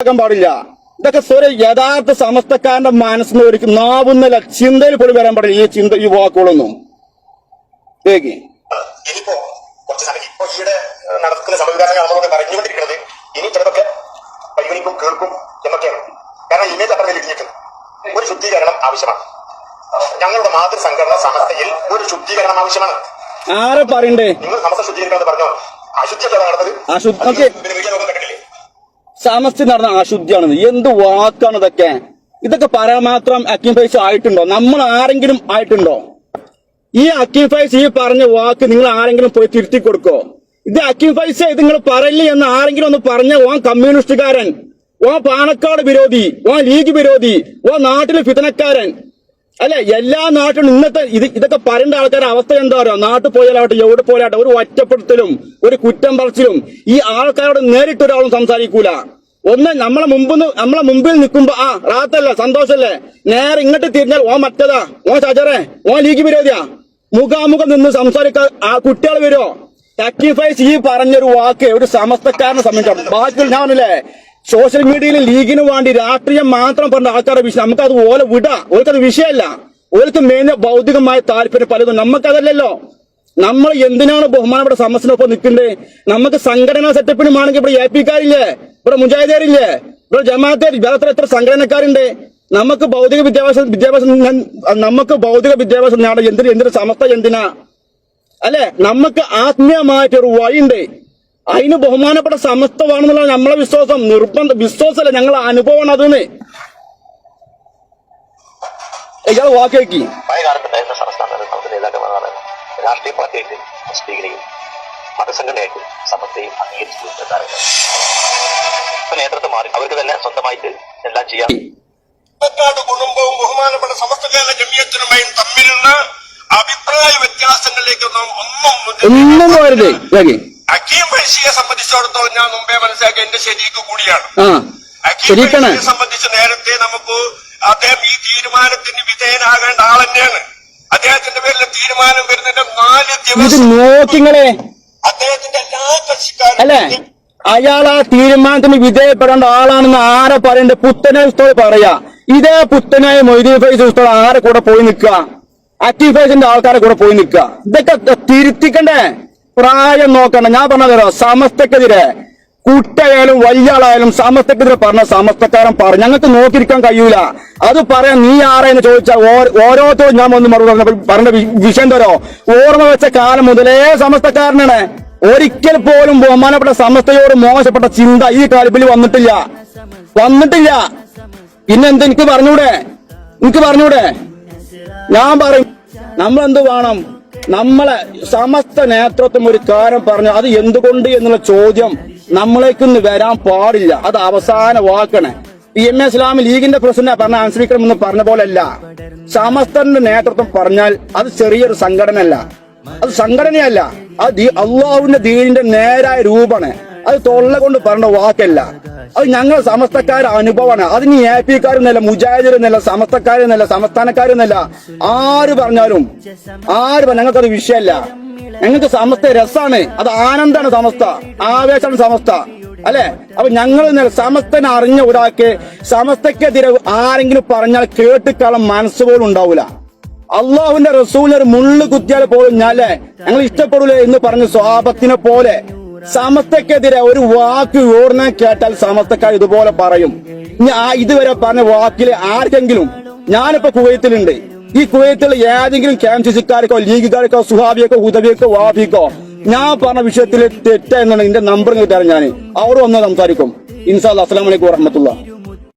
ആക്കാൻ പാടില്ല. ഇതൊക്കെ സ്വര യഥാർത്ഥ സമസ്തക്കാരന്റെ മനസ്സിന് ഒരു നാവുന്നല്ല ചിന്തയിൽ പോലും വരാൻ പാടില്ല. ഈ ചിന്ത ഈ വാക്കുകളൊന്നും. കേക്ക് ഇനിയിപ്പോ കുറച്ച് സമയം. ഇപ്പൊ ഈയിടെ ഏഹ്, നടക്കുന്ന സമവികാസങ്ങൾ നമ്മളോട് പറഞ്ഞുകൊണ്ടിരിക്കുന്നത് ഇനി ചിലതൊക്കെ പരിഗണിക്കും കേൾക്കും എന്നൊക്കെയാണ്. കാരണം ഇമേജ് അത്ര ഇടിഞ്ഞിട്ടുണ്ട് ഒരു ശുദ്ധീകരണം ആവശ്യമാണ്. ഞങ്ങളുടെ മാതൃസംഘടന സമസ്തയിൽ ഒരു ശുദ്ധീകരണം ആവശ്യമാണ്. ആരെ പറയണ്ടേ? നിങ്ങൾ സമസ്ത ശുദ്ധീകരണം എന്ന് പറഞ്ഞോ നടന്നത് സമസ്ത നടന്ന അശുദ്ധിയാണെന്ന്. എന്ത് വാക്കാണ് ഇതൊക്കെ? ഇതൊക്കെ പരമാത്രം അക്യുഫൈസ് ആയിട്ടുണ്ടോ? നമ്മൾ ആരെങ്കിലും ആയിട്ടുണ്ടോ? ഈ അക്യുഫൈസ് ഈ പറഞ്ഞ വാക്ക് നിങ്ങൾ ആരെങ്കിലും പോയി തിരുത്തി കൊടുക്കോ? ഇത് അക്യുഫൈസ് ഫൈസ് ഇത് നിങ്ങൾ പറയില്ല എന്ന് ആരെങ്കിലും ഒന്ന് പറഞ്ഞ ഓൻ കമ്മ്യൂണിസ്റ്റുകാരൻ ഓ പാണക്കാട് വിരോധി ഓ ലീഗ് വിരോധി ഓ നാട്ടിലെ ഫിതനക്കാരൻ അല്ലെ? എല്ലാ നാട്ടിലും ഇന്നത്തെ ഇത് ഇതൊക്കെ പറയേണ്ട ആൾക്കാരുടെ അവസ്ഥ എന്താ പറയുക നാട്ടിൽ പോയാലാവട്ടെ എവിടെ പോയാലാവട്ടെ ഒരു ഒറ്റപ്പെടുത്തലും ഒരു കുറ്റം പറച്ചിലും ഈ ആൾക്കാരോട് നേരിട്ടൊരാളും സംസാരിക്കൂല. ഒന്ന് നമ്മളെ മുമ്പ് നമ്മളെ മുമ്പിൽ നിൽക്കുമ്പോ ആ റാത്തല്ലേ സന്തോഷല്ലേ? നേരെ ഇങ്ങോട്ട് തിരിഞ്ഞാൽ ഓ മറ്റതാ? ഓ ചജറേ ഓ ലീഗ് വിരോധിയാ? മുഖാമുഖം നിന്ന് സംസാരിക്കാൻ ആ കുട്ടികൾ വരുമോ സാക്രിഫൈസ് ഈ പറഞ്ഞൊരു വാക്ക് ഒരു സമസ്തക്കാരനെ സംബന്ധിച്ചാണ് ബാക്കി ഞാൻ പറഞ്ഞില്ലേ സോഷ്യൽ മീഡിയയിൽ ലീഗിന് വേണ്ടി രാഷ്ട്രീയം മാത്രം പറഞ്ഞ ആൾക്കാരുടെ വിഷയം നമുക്കത് ഓല വിടാ ഓർക്കത് വിഷയമല്ല. ഓർക്ക് മെയിൻ ഭൗതികമായ താല്പര്യം പലതും നമുക്കതല്ലല്ലോ നമ്മൾ എന്തിനാണ് ബഹുമാനപ്പെട്ട സമസ്യനൊപ്പം നിൽക്കുന്നത് നമുക്ക് സംഘടനാ സെറ്റപ്പിനുമാണെങ്കിൽ ഇവിടെ ഏൽപ്പിക്കാറില്ലേ ഇവിടെ മുജാഹിദേരില്ലേ ഇവിടെ ജമാഅത്തേർ വേറെ എത്ര സംഘടനക്കാരുണ്ട്? നമുക്ക് ഭൗതിക വിദ്യാഭ്യാസം വിദ്യാഭ്യാസം നമുക്ക് ഭൗതിക വിദ്യാഭ്യാസം നേടാൻ എന്തിന് എന്തിന് സമസ്ത എന്തിനാ? അല്ലെ? നമുക്ക് ആത്മീയമായിട്ടൊരു വഴിയുണ്ട്. അതിന് ബഹുമാനപ്പെട്ട സമസ്തമാണെന്നുള്ള നമ്മളെ വിശ്വാസം. നിർബന്ധ വിശ്വാസമല്ല ഞങ്ങളെ അനുഭവമാണ് അതെന്ന്. ഇയാൾ നേതാക്കന്മാരാണ് രാഷ്ട്രീയ പാർട്ടിയായിട്ട് മതസംഘടനയായിട്ട് സമത്തെയും അംഗീകരിച്ചു നേതൃത്വം മാറി. അവർക്ക് തന്നെ സ്വന്തമായിട്ട് എല്ലാം ചെയ്യാം. പാലക്കാട് കുടുംബവും ബഹുമാനപ്പെട്ട സമസ്തകാല ജമിയത്തിനുമായും തമ്മിലുള്ള അഭിപ്രായ വ്യത്യാസങ്ങളിലേക്കൊന്നും ഒന്നും പോരുത്. അക്കീം ഫൈസിയെ സംബന്ധിച്ചിടത്തോളം ഞാൻ മുമ്പേ മനസ്സിലാക്കിയ എന്റെ ശരിക്ക് കൂടിയാണ്. അക്കീം ഫൈസിയെ സംബന്ധിച്ച് നേരത്തെ നമുക്ക് അദ്ദേഹം ഈ തീരുമാനത്തിന് വിധേയനാകേണ്ട ആൾ തന്നെയാണ് അദ്ദേഹത്തിന്റെ പേരിലെ തീരുമാനം വരുന്നതിന്റെ നാല് ദിവസം നോക്കിങ്ങളെ. അദ്ദേഹത്തിന്റെ എല്ലാ കക്ഷിക്കാരും അയാൾ ആ തീരുമാനത്തിന് വിധേയപ്പെടേണ്ട ആളാണെന്ന് ആരെ പറയണ്ട? പുത്തനായ ഉസ്തോട് പറയാ. ഇതേ പുത്തനായ മൊയ്തീൻ ഫൈസ് ഉസ്തോട് ആരെ കൂടെ പോയി നിൽക്കുക? ആക്റ്റീവ് ഫൈസിന്റെ ആൾക്കാരെ കൂടെ പോയി നിൽക്കുക. ഇതൊക്കെ തിരുത്തിക്കണ്ടേ? പ്രായം നോക്കണ്ട. ഞാൻ പറഞ്ഞതോ സമസ്തക്കെതിരെ കുട്ടയായാലും വലിയ ആളായാലും സമസ്തക്കെതിരെ പറഞ്ഞ സമസ്തക്കാരൻ പറഞ്ഞു. ഞങ്ങൾക്ക് നോക്കിയിരിക്കാൻ കഴിയൂല. അത് പറയാൻ നീ ആരെന്ന് ചോദിച്ചാൽ ഓരോരുത്തരും ഞാൻ ഒന്ന് മറുപടി പറഞ്ഞ വിഷയം തരോ? ഓർമ്മ വെച്ച കാലം മുതലേ സമസ്തക്കാരനാണ്. ഒരിക്കൽ പോലും ബഹുമാനപ്പെട്ട സമസ്തയോട് മോശപ്പെട്ട ചിന്ത ഈ കാലിപ്പിൽ വന്നിട്ടില്ല. വന്നിട്ടില്ല. പിന്നെന്ത് എനിക്ക് പറഞ്ഞൂടെ? എനിക്ക് പറഞ്ഞൂടെ? ഞാൻ പറയും നമ്മൾ എന്ത് വേണം? നമ്മളെ സമസ്ത നേതൃത്വം ഒരു കാര്യം പറഞ്ഞു അത് എന്തുകൊണ്ട് എന്നുള്ള ചോദ്യം നമ്മളേക്കൊന്ന് വരാൻ പാടില്ല. അത് അവസാന വാക്കണേ. പി എം എ ഇസ്ലാമി ലീഗിന്റെ പ്രസിഡന്റ് പറഞ്ഞ അനുസരിക്കണം എന്ന് പറഞ്ഞ പോലെ അല്ല സമസ്തന്റെ നേതൃത്വം പറഞ്ഞാൽ അത് ചെറിയൊരു സംഘടന അല്ല അത് സംഘടനയല്ല. ദീ- അള്ളാഹുവിന്റെ ദീനിന്റെ നേരായ രൂപമാണ്. അത് തൊള്ള കൊണ്ട് പറഞ്ഞ വാക്കല്ല. അത് ഞങ്ങൾ സമസ്തക്കാരുടെ അനുഭവമാണ്. അതിന് എ പിക്കാരെന്നല്ല മുജാഹിദരെന്നല്ല സമസ്തക്കാരെന്നല്ല സംസ്ഥാനക്കാരെന്നല്ല ആര് പറഞ്ഞാലും ആര് പറഞ്ഞാൽ ഞങ്ങൾക്കത് വിഷയമല്ല. ഞങ്ങൾക്ക് സമസ്ത രസാണ്. അത് ആനന്ദാണ് സമസ്ത. ആവേശമാണ് സമസ്ത. അല്ലെ? അപ്പൊ ഞങ്ങൾ സമസ്തനെ അറിഞ്ഞ ഒരാൾക്ക് സമസ്തക്കെതിരെ ആരെങ്കിലും പറഞ്ഞാൽ കേട്ടിക്കാളം മനസ്സ് പോലും ഉണ്ടാവൂല. അള്ളാഹുവിന്റെ റസൂലർ മുള്ളു കുത്തിയാൽ പോലും ഞാല്ലേ ഞങ്ങൾ ഇഷ്ടപ്പെടൂലേ എന്ന് പറഞ്ഞ സ്വാപത്തിനെ പോലെ സമസ്തക്കെതിരെ ഒരു വാക്ക് ഓർന്ന കേട്ടാൽ സമസ്തക്കാർ ഇതുപോലെ പറയും. ഞാൻ ഇതുവരെ പറഞ്ഞ വാക്കിൽ ആർക്കെങ്കിലും ഞാനിപ്പോ കുവൈത്തിലുണ്ട്. ഈ കുവൈത്തിൽ ഏതെങ്കിലും കെ എം സി സിക്കാർക്കോ ലീഗുകാർക്കോ സുഹാബിയക്കോ ഉദവിയൊക്കോ വാഫിക്കോ ഞാൻ പറഞ്ഞ വിഷയത്തിൽ തെറ്റ എന്നുണ്ടെങ്കിൽ എന്റെ നമ്പർ കിട്ടാറ് ഞാൻ അവർ വന്ന് സംസാരിക്കും. ഇൻഷാ അസ്സലാമലൈക്കും വറഹമത്തുള്ള